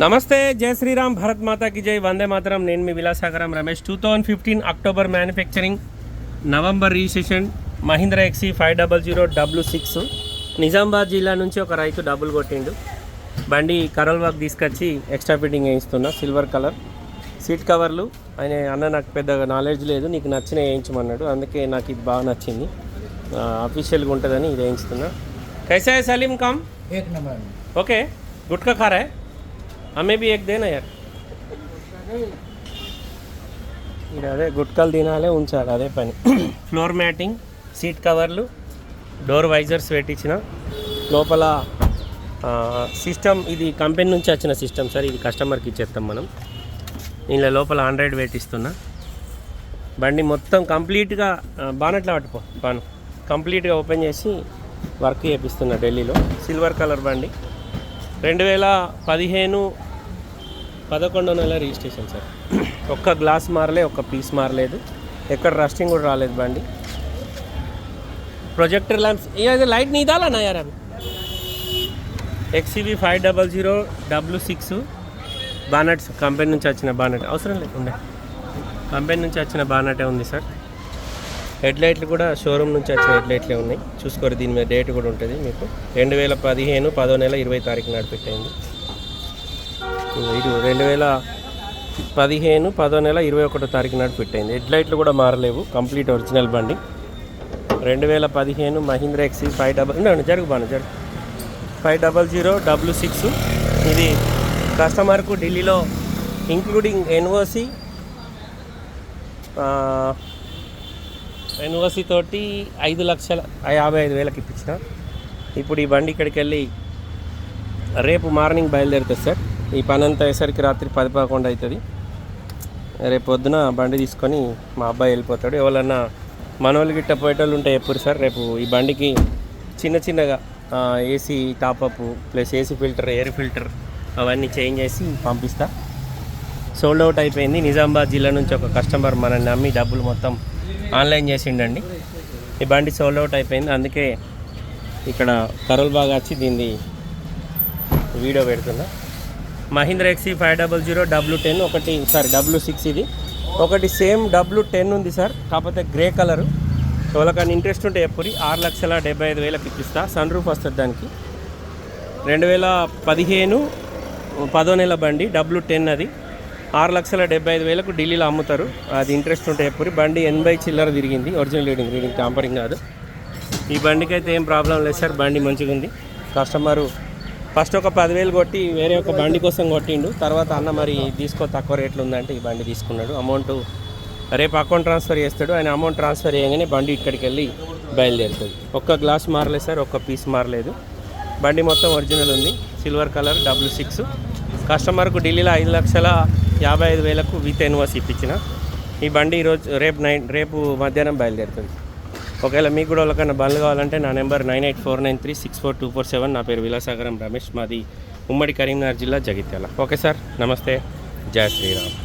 నమస్తే జై శ్రీరామ్ భరత్ మాతాకి జై. వందే మాతరం. నేను మీ Vilasagaram Ramesh. Two thousand fifteen October manufacturing November registration Mahindra XUV five double zero W six. Nizamabad జిల్లా నుంచి ఒక రైతు డబ్బులు కొట్టిండు. బండి కరల్ వర్క్ తీసుకొచ్చి ఎక్స్ట్రా ఫిట్టింగ్ వేయిస్తున్నా సిల్వర్ కలర్. సీట్ కవర్లు ఆయన అన్న నాకు పెద్దగా నాలెడ్జ్ లేదు నీకు నచ్చిన వేయించమన్నాడు అందుకే నాకు ఇది బాగా నచ్చింది. అఫీషియల్గా ఉంటుందని ఇది వేయించుతున్నా కైసాయ్ సలీం కామ్. ఓకే గుట్కా ఖారా हमें भी एक देना यार ఇది అదే గుట్కలు తినాలే ఉంచాలి అదే పని ఫ్లోర్ మ్యాటింగ్ సీట్ కవర్లు డోర్ వైజర్స్ పెట్టించిన లోపల సిస్టమ్ ఇది కంపెనీ నుంచి వచ్చిన సిస్టమ్ సార్ ఇది కస్టమర్కి ఇచ్చేస్తాం మనం దీనిలో లోపల ఆండ్రాయిడ్ పెట్టిస్తున్నా బండి మొత్తం కంప్లీట్గా బానట్లా పట్టుకో బాను కంప్లీట్గా ఓపెన్ చేసి వర్క్ చేపిస్తున్నా ఢిల్లీలో సిల్వర్ కలర్ బండి రెండు వేల పదిహేను పదకొండో నెల రిజిస్ట్రేషన్ సార్. ఒక్క గ్లాస్ మారలే ఒక్క పీస్ మారలేదు. ఎక్కడ రస్టింగ్ కూడా రాలేదు బండి. ప్రొజెక్టర్ ల్యాంప్స్ ఇది లైట్ నీదాలా నా యార్ అవి XUV five double zero W six bonnets company నుంచి వచ్చిన బానట్. అవసరం లేకుండే కంపెనీ నుంచి వచ్చిన బానటే ఉంది సార్. హెడ్ లైట్లు కూడా షోరూమ్ నుంచి వచ్చిన హెడ్ లైట్లే ఉన్నాయి. చూసుకోరు దీని మీద డేట్ కూడా ఉంటుంది మీకు. రెండు వేల పదిహేను పదో నెల ఇరవై తారీఖు నాడు పెట్టింది. ఇది రెండు వేల పదిహేను పదో నెల ఇరవై ఒకటో తారీఖు నాడు పెట్టింది హెడ్ లైట్లు కూడా మారలేవు. కంప్లీట్ ఒరిజినల్ బండి. రెండు వేల పదిహేను మహీంద్ర ఎక్సీ ఫైవ్ డబల్ ఉండండి జరుగు బాను జరుగు. Five double zero W six. ఇది కస్టమర్కు ఢిల్లీలో ఇంక్లూడింగ్ ఎన్ఓసి ఎన్ఓసి తోటి ఐదు లక్షల యాభై ఐదు వేలకు ఇప్పించిన. ఇప్పుడు ఈ బండి ఇక్కడికి వెళ్ళి రేపు మార్నింగ్ బయలుదేరుతుంది సార్. ఈ పని అంతా అయ్యేసరికి రాత్రి పది పదకొండు అవుతుంది. రేపు పొద్దున బండి తీసుకొని మా అబ్బాయి వెళ్ళిపోతాడు. ఎవరన్నా మనోళ్ళు గిట్ట పోయేటోళ్ళు ఉంటే ఎప్పుడు సార్? రేపు ఈ బండికి చిన్న చిన్నగా AC top up plus AC filter air filter అవన్నీ చేంజ్ చేసి పంపిస్తా. సోల్డ్ అవుట్ అయిపోయింది. నిజామాబాద్ జిల్లా నుంచి ఒక కస్టమర్ మనల్ని నమ్మి డబ్బులు మొత్తం ఆన్లైన్ చేసిండండి. ఈ బండి సోల్డ్ అవుట్ అయిపోయింది. అందుకే ఇక్కడ కరోల్ బాగా వచ్చి దీన్ని వీడియో పెడుతున్నా. Mahindra XUV five double zero W ten ఒకటి సారీ డబ్ల్యూ సిక్స్ ఇది. ఒకటి సేమ్ డబ్ల్యూ టెన్ ఉంది సార్ కాకపోతే గ్రే కలరు ఎవరికైనా ఇంట్రెస్ట్ ఉంటే ఎప్పుడు ఆరు లక్షల డెబ్బై ఐదు వేలకు ఇప్పిస్తా. సన్ రూఫ్ వస్తుంది దానికి. రెండు వేల పదిహేను పదో నెల బండి డబ్ల్యూ టెన్ అది. ఆరు లక్షల డెబ్బై ఐదు వేలకు ఢిల్లీలో అమ్ముతారు. అది ఇంట్రెస్ట్ ఉంటే ఎప్పుడు బండి ఎనభై చిల్లర తిరిగింది. ఒరిజినల్ రీడింగ్ రీడింగ్ టాంపరింగ్ కాదు. ఈ బండికి అయితే ఏం ప్రాబ్లం లేదు సార్ బండి మంచిగా ఉంది కస్టమరు ఫస్ట్ ఒక పదివేలు కొట్టి వేరే ఒక బండి కోసం కొట్టిండు. తర్వాత అన్న మరి తీసుకో తక్కువ రేట్లు ఉందంటే ఈ బండి తీసుకున్నాడు. అమౌంట్ రేపు అకౌంట్ ట్రాన్స్ఫర్ చేస్తాడు. ఆయన అమౌంట్ ట్రాన్స్ఫర్ చేయగానే బండి ఇక్కడికి వెళ్ళి బయలుదేరుతుంది. ఒక్క గ్లాస్ మారలేదు సార్ ఒక్క పీస్ మారలేదు. బండి మొత్తం ఒరిజినల్ ఉంది. సిల్వర్ కలర్ డబ్ల్యూ సిక్స్ కస్టమర్కు ఢిల్లీలో ఐదు లక్షల యాభై ఐదు వేలకు విత్ ఎన్వాస్ ఇప్పించిన. ఈ బండి ఈరోజు రేపు నైన్ రేపు మధ్యాహ్నం బయలుదేరుతుంది. ఒకవేళ మీకు కూడా వాళ్ళకన్నా బండ్లు కావాలంటే నా number nine eight four nine three six four two four seven. నా పేరు విలాసాగరం రమేష్. మాది ఉమ్మడి కరీంనగర్ జిల్లా జగిత్యాల. ఓకే సార్ నమస్తే. జయ శ్రీరామ్.